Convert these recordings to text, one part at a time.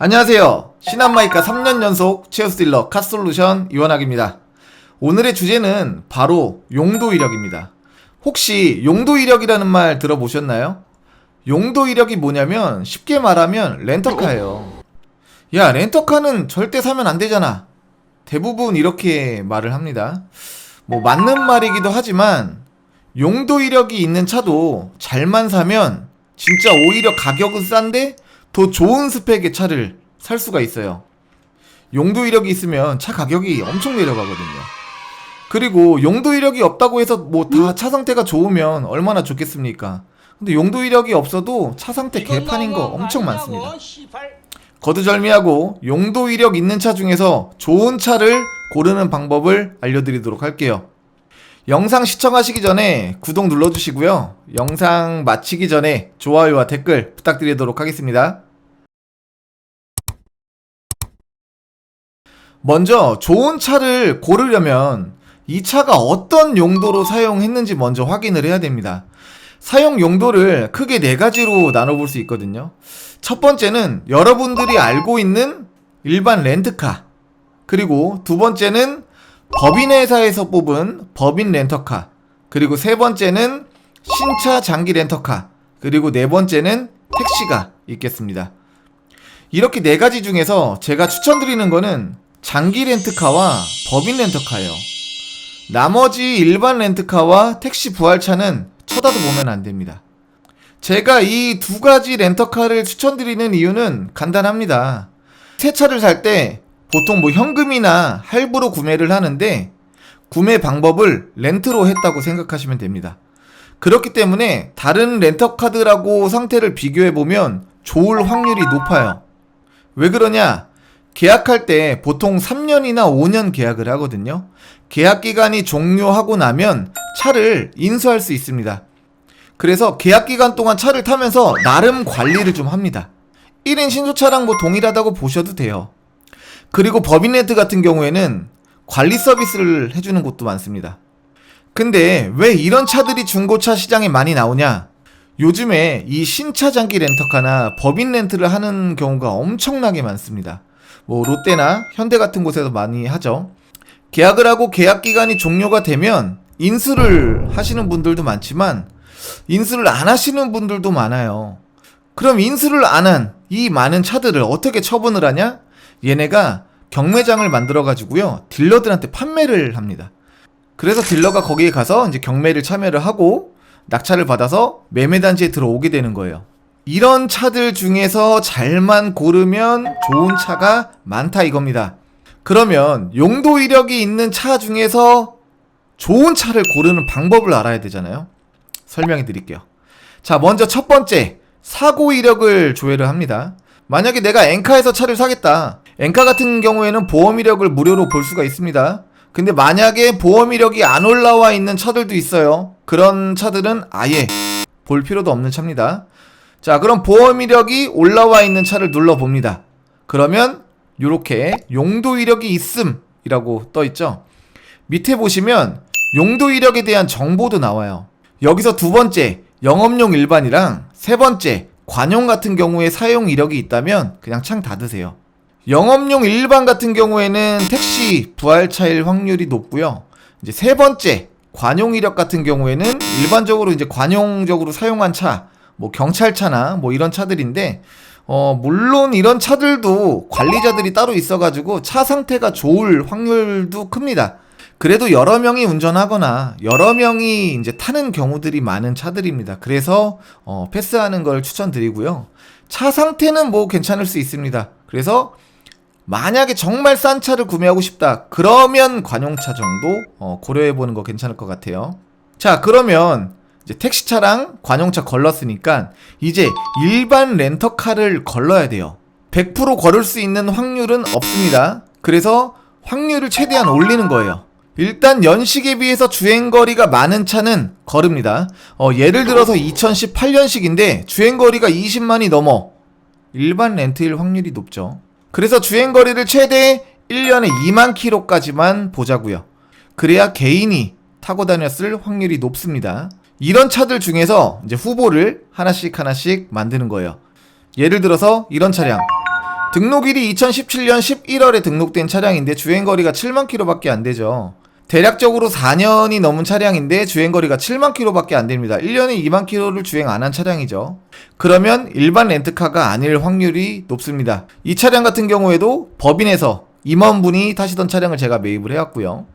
안녕하세요. 신한마이카 3년 연속 체어 스 딜러 카솔루션 이원학입니다. 오늘의 주제는 바로 용도 이력입니다. 혹시 용도 이력이라는 말 들어보셨나요? 용도 이력이 뭐냐면 쉽게 말하면 렌터카예요. 야, 렌터카는 절대 사면 안 되잖아. 대부분 이렇게 말을 합니다. 뭐 맞는 말이기도 하지만 용도 이력이 있는 차도 잘만 사면 진짜 오히려 가격은 싼데 더 좋은 스펙의 차를 살 수가 있어요. 용도 이력이 있으면 차 가격이 엄청 내려가거든요. 그리고 용도 이력이 없다고 해서 뭐 다 차 상태가 좋으면 얼마나 좋겠습니까? 근데 용도 이력이 없어도 차 상태 개판인 거 엄청 많습니다. 거두절미하고 용도 이력 있는 차 중에서 좋은 차를 고르는 방법을 알려드리도록 할게요. 영상 시청하시기 전에 구독 눌러주시고요. 영상 마치기 전에 좋아요와 댓글 부탁드리도록 하겠습니다. 먼저 좋은 차를 고르려면 이 차가 어떤 용도로 사용했는지 먼저 확인을 해야 됩니다. 사용 용도를 크게 네 가지로 나눠볼 수 있거든요. 첫 번째는 여러분들이 알고 있는 일반 렌트카. 그리고 두 번째는 법인 회사에서 뽑은 법인 렌터카. 그리고 세 번째는 신차 장기 렌터카. 그리고 네 번째는 택시가 있겠습니다. 이렇게 네 가지 중에서 제가 추천드리는 거는 장기 렌트카와 법인 렌터카예요. 나머지 일반 렌트카와 택시 부활차는 쳐다도 보면 안 됩니다. 제가 이 두 가지 렌터카를 추천드리는 이유는 간단합니다. 새 차를 살 때 보통 뭐 현금이나 할부로 구매를 하는데 구매 방법을 렌트로 했다고 생각하시면 됩니다. 그렇기 때문에 다른 렌터카들하고 상태를 비교해 보면 좋을 확률이 높아요. 왜 그러냐? 계약할 때 보통 3년이나 5년 계약을 하거든요. 계약 기간이 종료하고 나면 차를 인수할 수 있습니다. 그래서 계약 기간 동안 차를 타면서 나름 관리를 좀 합니다. 1인 신소차랑 뭐 동일하다고 보셔도 돼요. 그리고 법인 렌트 같은 경우에는 관리 서비스를 해주는 곳도 많습니다. 근데 왜 이런 차들이 중고차 시장에 많이 나오냐? 요즘에 이 신차 장기 렌터카나 법인 렌트를 하는 경우가 엄청나게 많습니다. 뭐 롯데나 현대 같은 곳에서 많이 하죠. 계약을 하고 계약 기간이 종료가 되면 인수를 하시는 분들도 많지만 인수를 안 하시는 분들도 많아요. 그럼 인수를 안 한 이 많은 차들을 어떻게 처분을 하냐? 얘네가 경매장을 만들어 가지고요. 딜러들한테 판매를 합니다. 그래서 딜러가 거기에 가서 이제 경매를 참여를 하고 낙찰을 받아서 매매 단지에 들어오게 되는 거예요. 이런 차들 중에서 잘만 고르면 좋은 차가 많다 이겁니다. 그러면 용도 이력이 있는 차 중에서 좋은 차를 고르는 방법을 알아야 되잖아요. 설명해 드릴게요. 자, 먼저 첫 번째, 사고 이력을 조회를 합니다. 만약에 내가 엔카에서 차를 사겠다. 엔카 같은 경우에는 보험 이력을 무료로 볼 수가 있습니다. 근데 만약에 보험 이력이 안 올라와 있는 차들도 있어요. 그런 차들은 아예 볼 필요도 없는 차입니다. 자, 그럼 보험 이력이 올라와 있는 차를 눌러 봅니다. 그러면 이렇게 용도 이력이 있음이라고 떠 있죠. 밑에 보시면 용도 이력에 대한 정보도 나와요. 여기서 두 번째 영업용 일반이랑 세 번째 관용 같은 경우에 사용 이력이 있다면 그냥 창 닫으세요. 영업용 일반 같은 경우에는 택시 부활차일 확률이 높고요. 이제 세 번째 관용 이력 같은 경우에는 일반적으로 이제 관용적으로 사용한 차, 뭐 경찰차나 뭐 이런 차들인데 어 물론 이런 차들도 관리자들이 따로 있어가지고 차 상태가 좋을 확률도 큽니다. 그래도 여러 명이 운전하거나 여러 명이 이제 타는 경우들이 많은 차들입니다. 그래서 어, 패스하는 걸 추천드리고요. 차 상태는 뭐 괜찮을 수 있습니다. 그래서 만약에 정말 싼 차를 구매하고 싶다. 그러면 관용차 정도 어, 고려해 보는 거 괜찮을 것 같아요. 자, 그러면 이제 택시차랑 관용차 걸렀으니까 이제 일반 렌터카를 걸러야 돼요. 100% 걸을 수 있는 확률은 없습니다. 그래서 확률을 최대한 올리는 거예요. 일단 연식에 비해서 주행거리가 많은 차는 거릅니다. 어, 예를 들어서 2018년식인데 주행거리가 20만이 넘어. 일반 렌트일 확률이 높죠. 그래서 주행거리를 최대 1년에 2만 킬로까지만 보자고요. 그래야 개인이 타고 다녔을 확률이 높습니다. 이런 차들 중에서 이제 후보를 하나씩 하나씩 만드는 거예요. 예를 들어서 이런 차량. 등록일이 2017년 11월에 등록된 차량인데 주행거리가 7만 킬로밖에 안 되죠. 대략적으로 4년이 넘은 차량인데 주행거리가 7만 킬로밖에 안 됩니다. 1년에 2만 킬로를 주행 안 한 차량이죠. 그러면 일반 렌트카가 아닐 확률이 높습니다. 이 차량 같은 경우에도 법인에서 임원분이 타시던 차량을 제가 매입을 해왔고요.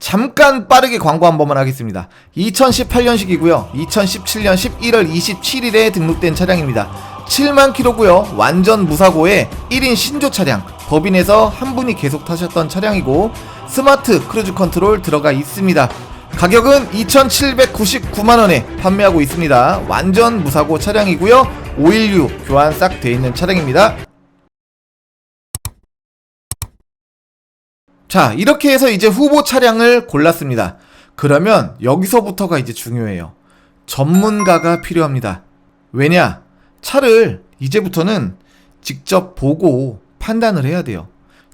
잠깐 빠르게 광고 한 번만 하겠습니다. 2018년식이고요. 2017년 11월 27일에 등록된 차량입니다. 7만 킬로고요. 완전 무사고의 1인 신조 차량. 법인에서 한 분이 계속 타셨던 차량이고 스마트 크루즈 컨트롤 들어가 있습니다. 가격은 2,799만 원에 판매하고 있습니다. 완전 무사고 차량이고요. 516 교환 싹 돼 있는 차량입니다. 자, 이렇게 해서 이제 후보 차량을 골랐습니다. 그러면 여기서부터가 이제 중요해요. 전문가가 필요합니다. 왜냐? 차를 이제부터는 직접 보고 판단을 해야 돼요.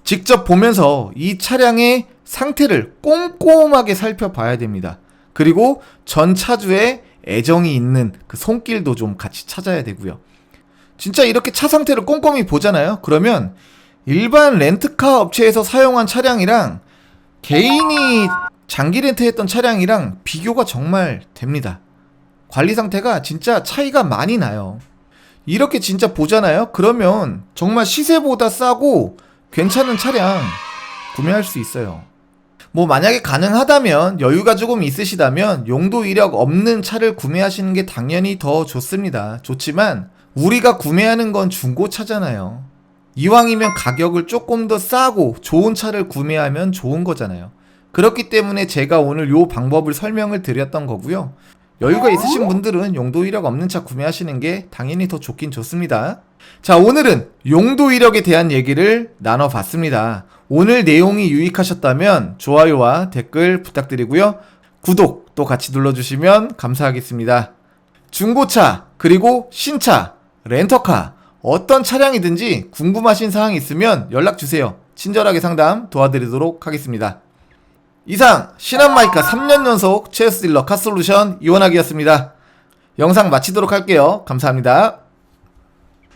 직접 보면서 이 차량의 상태를 꼼꼼하게 살펴봐야 됩니다. 그리고 전 차주의 애정이 있는 그 손길도 좀 같이 찾아야 되고요. 진짜 이렇게 차 상태를 꼼꼼히 보잖아요. 그러면 일반 렌트카 업체에서 사용한 차량이랑 개인이 장기 렌트했던 차량이랑 비교가 정말 됩니다. 관리 상태가 진짜 차이가 많이 나요. 이렇게 진짜 보잖아요? 그러면 정말 시세보다 싸고 괜찮은 차량 구매할 수 있어요. 뭐 만약에 가능하다면 여유가 조금 있으시다면 용도 이력 없는 차를 구매하시는 게 당연히 더 좋습니다. 좋지만 우리가 구매하는 건 중고차잖아요. 이왕이면 가격을 조금 더 싸고 좋은 차를 구매하면 좋은 거잖아요. 그렇기 때문에 제가 오늘 요 방법을 설명을 드렸던 거고요. 여유가 있으신 분들은 용도 이력 없는 차 구매하시는 게 당연히 더 좋긴 좋습니다. 자, 오늘은 용도 이력에 대한 얘기를 나눠봤습니다. 오늘 내용이 유익하셨다면 좋아요와 댓글 부탁드리고요. 구독 또 같이 눌러주시면 감사하겠습니다. 중고차, 그리고 신차, 렌터카, 어떤 차량이든지 궁금하신 사항 있으면 연락주세요. 친절하게 상담 도와드리도록 하겠습니다. 이상 신한마이카 3년 연속 최스 딜러 카솔루션 이원학이었습니다. 영상 마치도록 할게요. 감사합니다.